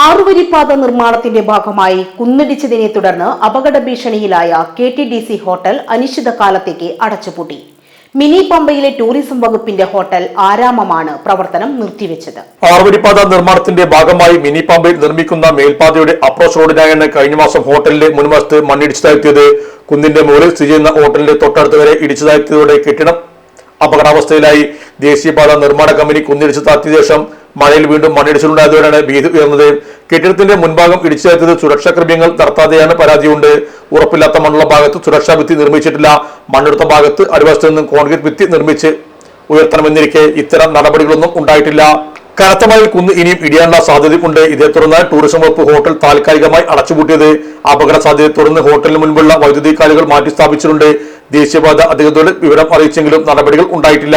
ആറുവരിപ്പാത നിർമ്മാണത്തിന്റെ ഭാഗമായി കുന്നിടിച്ചതിനെ തുടർന്ന് അപകട ഭീഷണിയിലായ K T D C hotel അനിശ്ചിതകാലത്തേക്ക് അടച്ചുപൂട്ടി. മിനി പമ്പയിലെ ടൂറിസം വകുപ്പിന്റെ ഹോട്ടൽ ആരാമമാണ് പ്രവർത്തനം നിർത്തിവെച്ചത്. ആറുവരിപ്പാത നിർമ്മാണത്തിന്റെ ഭാഗമായി മിനി പമ്പയിൽ നിർമ്മിക്കുന്ന മേൽപാതയുടെ അപ്രോച്ച് റോഡിനായാണ് കഴിഞ്ഞ മാസം ഹോട്ടലിന്റെ മുൻവശത്ത് മണ്ണിടിച്ചതായെത്തിയത് കുന്നിന്റെ മുകളിൽ സ്ഥിതി ചെയ്യുന്ന ഹോട്ടലിന്റെ തൊട്ടടുത്ത് വരെ ഇടിച്ചതായതോടെ കെട്ടിടം അപകടാവസ്ഥയിലായി. ദേശീയപാത നിർമ്മാണ കമ്പനി കുന്നിടിച്ചു താത്തിയ ശേഷം മഴയിൽ വീണ്ടും മണ്ണിടിച്ചിലുണ്ടായതോടെയാണ് ഭീതി ഉയർന്നത്. കെട്ടിടത്തിന്റെ മുൻഭാഗം ഇടിച്ചേർത്തത് സുരക്ഷാ ക്രമ്യങ്ങൾ നടത്താതെയാണ് പരാതിയുണ്ട്. ഉറപ്പില്ലാത്ത മണ്ണുള്ള ഭാഗത്ത് സുരക്ഷാ ഭിത്തി നിർമ്മിച്ചിട്ടില്ല. മണ്ണെടുത്ത ഭാഗത്ത് അടിവശത്ത് നിന്നും കോൺക്രീറ്റ് ഭിത്തി നിർമ്മിച്ച് ഉയർത്തണമെന്നിരിക്കെ ഇത്തരം നടപടികളൊന്നും ഉണ്ടായിട്ടില്ല. കനത്ത മഴയിൽ കുന്ന് ഇനിയും ഇടിയാനുള്ള സാധ്യതയുണ്ട്. ഇതേ തുടർന്ന് ടൂറിസം വകുപ്പ് ഹോട്ടൽ താൽക്കാലികമായി അടച്ചുപൂട്ടിയത്. അപകട സാധ്യതയെ തുടർന്ന് ഹോട്ടലിന് മുൻപുള്ള വൈദ്യുതി കാലുകൾ മാറ്റി സ്ഥാപിച്ചിട്ടുണ്ട് ദേശീയപാത അധികൃതരുടെ വിവരം അറിയിച്ചെങ്കിലും നടപടികൾ ഉണ്ടായിട്ടില്ല.